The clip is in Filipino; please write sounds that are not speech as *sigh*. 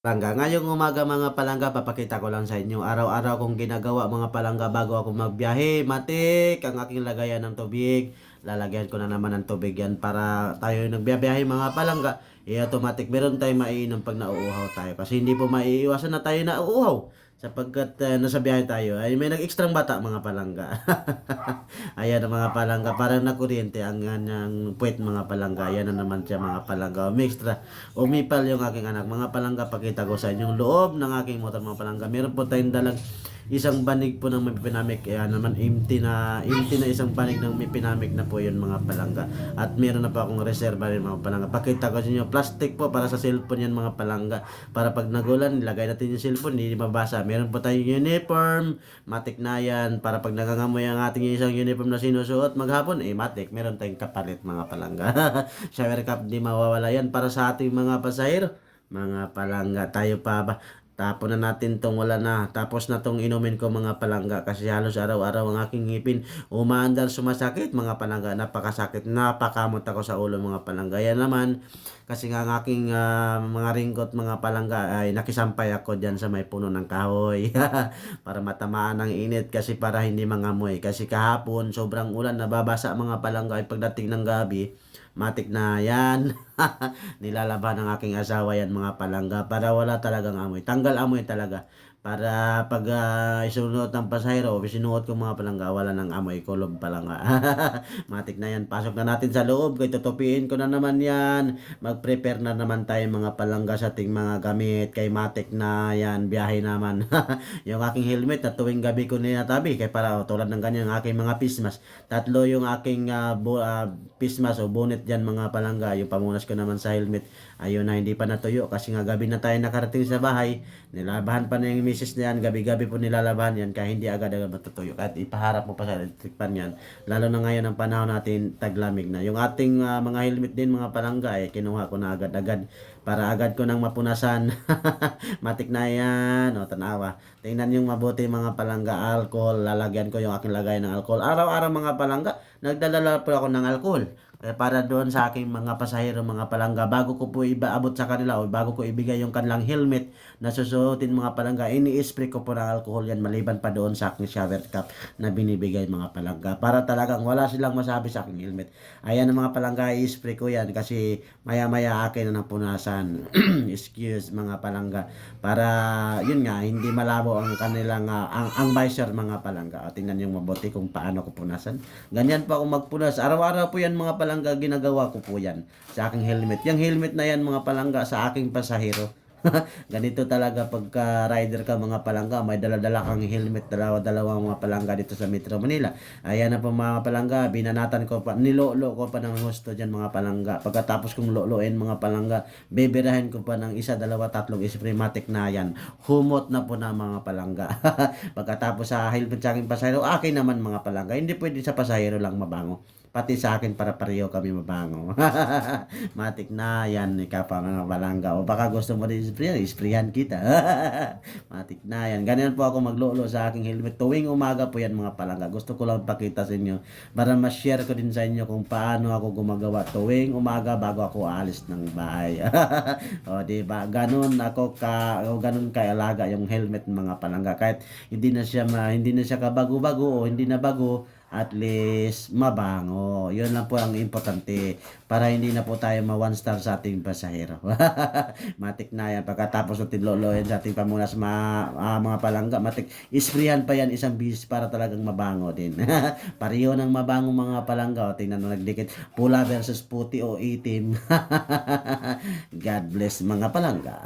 Palangga. Ngayong umaga mga palangga, papakita ko lang sa inyo. Araw-araw kong ginagawa mga palangga bago ako magbiyahe. Matik ang aking lagayan ng tubig. Lalagyan ko na naman ng tubig yan para tayo nagbiyahe mga palangga. I-automatic meron tayong maiinom pag nauuhaw tayo. Kasi hindi po maiiwasan na tayo nauuhaw. Sapagkat uh, nasa biyahe tayo ay may nag-extrang bata mga palangga. *laughs* Ayan ang mga palangga. Parang nakuryente ang ang puwet mga palangga. Ayan na naman siya mga palangga. Umextra. Umipal yung aking anak. Mga palangga, pakita ko sa inyo yung loob ng aking motor mga palangga. Meron po tayong dalang isang banig po ng may pinamik. Ayan naman empty na empty na isang banig ng may pinamik na po yun mga palangga. At meron na po akong reserva rin mga palangga. Pakita ko sa inyo. Plastic po para sa cellphone yan mga palangga. Para pag nagulan, ilagay natin yung cellphone, hindi mabasa. Meron po tayong uniform, matik na yan. Para pag nagangamoy ang ating isang uniform na sinusuot maghapon, eh matik. Meron tayong kapalit mga palangga. *laughs* Shower cap, di mawawala yan para sa ating mga pasahero. Mga palangga, tayo pa ba? Tapon na natin tong wala na. Tapos na tong inumin ko mga palangga kasi halos araw-araw ang aking ngipin umaandar sumasakit mga palangga. Napakasakit. Napakamot ako sa ulo mga palangga. Yan naman kasi nga ang aking ah, mga ringkot mga palangga ay nakisampay ako dyan sa may puno ng kahoy *laughs* para matamaan ng init kasi para hindi mangamoy. Kasi kahapon sobrang ulan nababasa mga palangga ay pagdating ng gabi matik na yan. *laughs* Nilalaban ng aking asawa yan mga palangga para wala talagang amoy. Tanggal amoy talaga. Para pag uh, isunuot ng pasahero sinuot ko mga palangga, wala ng amoy, kulob palangga. *laughs* matik na yan. Pasok na natin sa loob. Kaya tutupiin ko na naman yan. Mag-prepare na naman tayo mga palangga sa ating mga gamit. Kay matik na yan. Biyahe naman. *laughs* yung aking helmet na tuwing gabi ko ninatabi. Kaya para oh, tulad ng ganyan aking mga pismas. Tatlo yung aking uh, bu- uh, pismas o bonnet dyan mga palangga. Yung pamunas ko naman sa helmet. Ayun na hindi pa natuyo. Kasi nga gabi na tayo nakarating sa bahay. Nilabahan pa na yung misis na yan. Gabi-gabi po nilalabahan yan. Kaya hindi agad-agad matutuyo. Kahit ipaharap mo pa sa electric pan yan. Lalo na ngayon ang panahon natin taglamig na. Yung ating uh, mga helmet din mga palangga eh, kinuha ko na agad-agad para agad ko nang mapunasan. *laughs* Matik na yan. O, tanawa. Tingnan yung mabuti mga palangga alcohol. Lalagyan ko yung aking lagay ng alcohol. Araw-araw mga palangga, nagdadala po ako ng alcohol. Eh, para doon sa aking mga pasahero, mga palangga, bago ko po ibaabot sa kanila o bago ko ibigay yung kanilang helmet na susuotin mga palangga, ini-spray ko po ng alcohol yan maliban pa doon sa aking shower cap na binibigay mga palangga. Para talagang wala silang masabi sa aking helmet. Ayan ang mga palangga, i-spray ko yan kasi maya-maya akin na napunasan. *clears throat* Excuse mga palangga. Para, yun nga, hindi malabo ang kanilang, uh, ang, ang visor mga palangga. O, tingnan yung mabuti kung paano ko punasan. Ganyan pa ako magpunas. Araw-araw po yan mga palangga palangga, ginagawa ko po yan sa aking helmet. Yung helmet na yan mga palangga sa aking pasahero. *laughs* Ganito talaga pagka rider ka mga palangga, may dala-dala kang helmet, dalawa-dalawa mga palangga dito sa Metro Manila. Ayan na po mga palangga, binanatan ko pa, nilolo ko pa ng husto dyan mga palangga. Pagkatapos kong loloin mga palangga, beberahin ko pa ng isa, dalawa, tatlong isprimatic na yan. Humot na po na mga palangga. *laughs* Pagkatapos sa helmet sa aking pasahero, akin naman mga palangga. Hindi pwede sa pasahero lang mabango pati sa akin para pareho kami mabango. *laughs* Matik na yan, ikaw pa mga balangga. O baka gusto mo rin isprayan, isprayan kita. *laughs* Matik na yan. Ganyan po ako maglolo sa aking helmet. Tuwing umaga po yan mga palangga. Gusto ko lang pakita sa inyo para ma-share ko din sa inyo kung paano ako gumagawa tuwing umaga bago ako alis ng bahay. *laughs* o di ba? Ganun ako ka o ganun kaalaga yung helmet mga palangga. Kahit hindi na siya ma, hindi na siya kabago-bago o hindi na bago at least mabango. Yun lang po ang importante para hindi na po tayo ma one star sa ating pasahero. *laughs* matik na yan. Pagkatapos natin lolohin sa ating pamunas ma, uh, mga palangga, matik isprayan pa yan isang bis para talagang mabango din. *laughs* Pareho ng mabango mga palangga. O, tingnan mo nagdikit. Pula versus puti o itim. *laughs* God bless mga palangga.